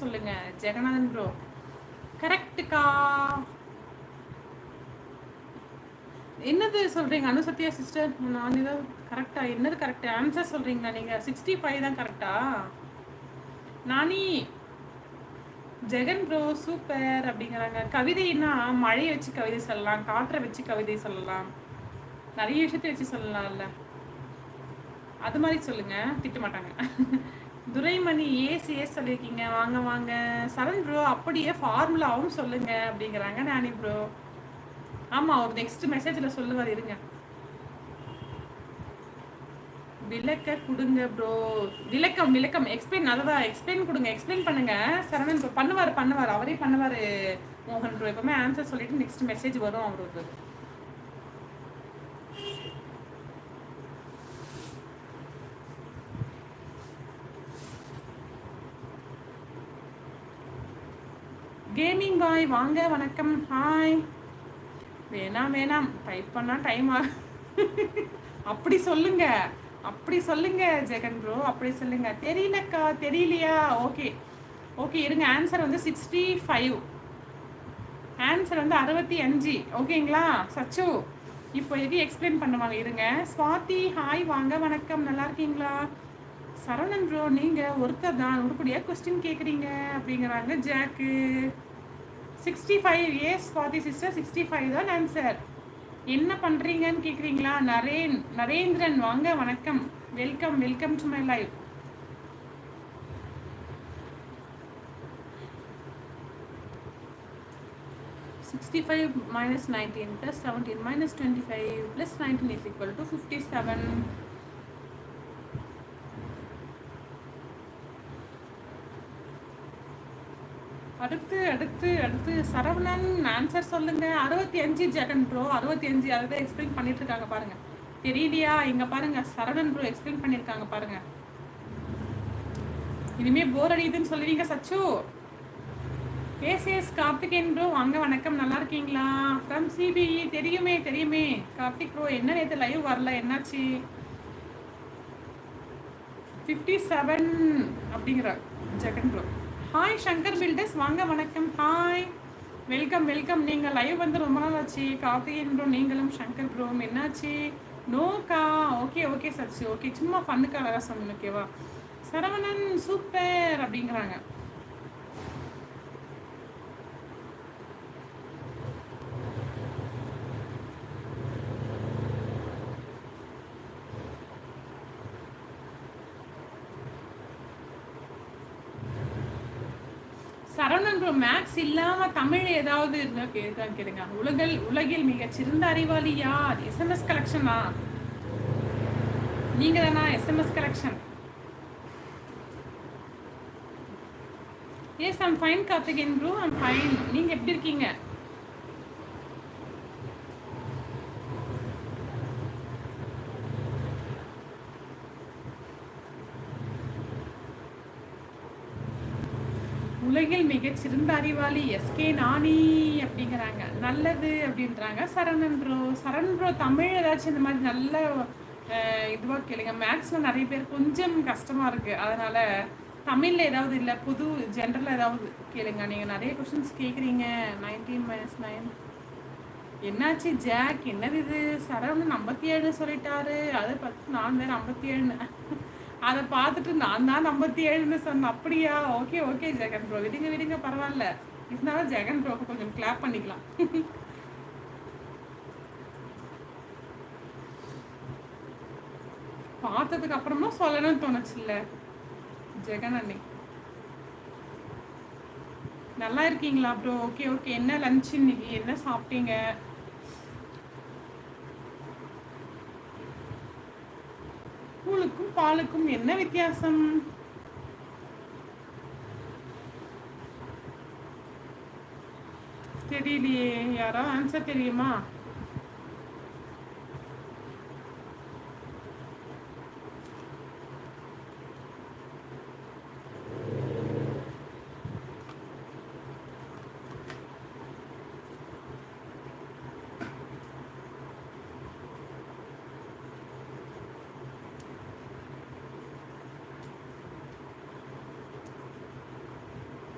சொல்லுங்க ஜெகநாதன் ப்ரோ கரெக்டுக்கா என்னது சொல்றீங்க அனுசத்தியா சிஸ்டர் நான் ஏதோ கரெக்டா என்னது கரெக்ட் ஆன்சர் சொல்றீங்களா நீங்க? சிக்ஸ்டி ஃபைவ் தான் கரெக்டா நானி ஜெகன் ப்ரோ சூப்பர் அப்படிங்கிறாங்க. கவிதைன்னா மழையை வச்சு கவிதை சொல்லலாம் காற்றை வச்சு கவிதை சொல்லலாம். நிறைய விஷயத்தை வச்சு சொல்லலாம்ல. அது மாதிரி சொல்லுங்க திட்ட மாட்டாங்க துரைமணி ஏசி ஏஸ் சொல்லியிருக்கீங்க. வாங்க வாங்க. சரண் ப்ரோ அப்படியே ஃபார்முலாவும் சொல்லுங்க அப்படிங்கிறாங்க. நானி ப்ரோ ஆமாம் ஒரு நெக்ஸ்ட் மெசேஜில் சொல்லுவார் இருங்க. விளக்க கொடுங்க ப்ரோ விளக்கம் விளக்கம். எக்ஸ்பிளைன் அதான் எக்ஸ்பிளைன் கொடுங்க. எக்ஸ்பிளைன் பண்ணுங்க. சரவணன் ப்ரோ பண்ணுவார் பண்ணுவார். அவரே பண்ணுவார். மோகன் ப்ரோ எப்பவுமே ஆன்சர் சொல்லிட்டு நெக்ஸ்ட் மெசேஜ் வரும் அவருக்கு. கேமிங் பாய் வாங்க வணக்கம். ஹாய் வேணாம் வேணாம். டைப் பண்ணால் டைம் ஆகும் அப்படி சொல்லுங்க. அப்படி சொல்லுங்க ஜெகன் ப்ரோ அப்படி சொல்லுங்க. தெரியலக்கா தெரியலையா? ஓகே ஓகே இருங்க. ஆன்சர் வந்து சிக்ஸ்டி ஃபைவ் ஆன்சர் வந்து அறுபத்தி அஞ்சு. ஓகேங்களா சச்சு இப்போ எது எக்ஸ்பிளைன் பண்ணுவாங்க இருங்க. ஸ்வாதி ஹாய் வாங்க வணக்கம். நல்லா இருக்கீங்களா? சரவணன் ப்ரோ நீங்கள் ஒருத்தர் தான். உருப்படியாக கொஸ்டின் கேட்குறீங்க அப்படிங்கிறாங்க Jack sixty five as forty sister sixty five தான் ஆன்சர் என்ன பண்ணுறீங்கன்னு கேட்குறீங்களா நரேன் நரேந்திரன் வாங்க வணக்கம். Welcome welcome to my life sixty five minus nineteen plus seventeen minus twenty five plus nineteen is equal to fifty seven அடுத்து அடுத்து அடுத்து சரவணன் ஆன்சர் சொல்லுங்க. அறுபத்தி அஞ்சு ஜெகன் ப்ரோ அறுபத்தி அஞ்சு அதை எக்ஸ்பிளைன் பண்ணிட்டு இருக்காங்க பாருங்க. தெரியலையா? இங்க பாருங்க சரவணன் ப்ரோ எக்ஸ்பிளைன் பண்ணிருக்காங்க பாருங்க. இனிமே போர் அடிக்குதுன்னு சொல்லுவீங்க சச்சு. ஏசிஎஸ் கார்த்திகேயன் ப்ரோ வாங்க வணக்கம். நல்லா இருக்கீங்களா? ஃப்ரம் சிபிஇ தெரியுமே தெரியுமே. கார்த்திக் ப்ரோ என்ன நேற்று லைவ் வரல என்னாச்சு? ஃபிஃப்டி செவன் அப்படிங்கிற Jagan bro hi Shankar builders வாங்க வணக்கம். ஹாய் வெல்கம் வெல்கம் நீங்கள் லைவ் வந்து ரொம்ப நாள் ஆச்சு கார்த்திகேயன் ப்ரோ நீங்களும் சங்கர் ப்ரோம் என்னாச்சு? நோக்கா ஓகே ஓகே சச்சு ஓகே சும்மா ஃபண்ணுக்காக சொன்னேன் ஓகேவா சரவணன் சூப்பர் அப்படிங்கிறாங்க. சரவணன் ப்ரோ மேக்ஸ் இல்லாம தமிழ் ஏதாவது இருந்தா கேட்க கேளுங்க. உலகில் உலகில் மிக சிறந்த அறிவாளி யார்? எஸ்எம்எஸ் கலெக்ஷனா நீங்க தானா SMS collection yes I'm fine Karthikeyan bro I'm fine நீங்கள் எப்படி இருக்கீங்க? உலகில் மிகச்சிறந்த அறிவாளி எஸ்கே நானி அப்படிங்கிறாங்க. நல்லது அப்படின்றாங்க. சரவணன் ப்ரோ சரண் ப்ரோ தமிழ் ஏதாச்சும் இந்த மாதிரி நல்ல இதுவாக கேளுங்க. மேக்ஸில் நிறைய பேர் கொஞ்சம் கஷ்டமாக இருக்குது அதனால் தமிழில் ஏதாவது இல்லை புது ஜென்ரலில் ஏதாவது கேளுங்க. நீங்கள் நிறைய கொஷின்ஸ் கேட்குறீங்க நைன்டீன் மைனஸ் நைன் என்னாச்சு ஜாக் என்னது இது? சரவணன் ஐம்பத்தி ஏழு சொல்லிட்டாரு. அதை பார்த்து நான் வேறு ஐம்பத்தி ஏழுன்னு. அதை பார்த்துட்டு நான் தான் ஐம்பத்தி ஏழுன்னு சொன்னேன். அப்படியா? ஓகே ஓகே ஜெகன் ப்ரோ விடுங்க விடுங்க பரவாயில்ல. இருந்தாலும் ஜெகன் ப்ரோக்கு கொஞ்சம் கிளாப் பண்ணிக்கலாம். பார்த்ததுக்கு அப்புறமா சொல்லணும்னு தோணுச்சு இல்ல ஜெகன் அண்ணி. நல்லா இருக்கீங்களா ப்ரோ ஓகே ஓகே என்ன லஞ்ச் இன்னைக்கு? என்ன சாப்பிட்டீங்க? கூழுக்கும் பாலுக்கும் என்ன வித்தியாசம்? தெரியலையே. யாரோ? ஆன்சர் தெரியுமா?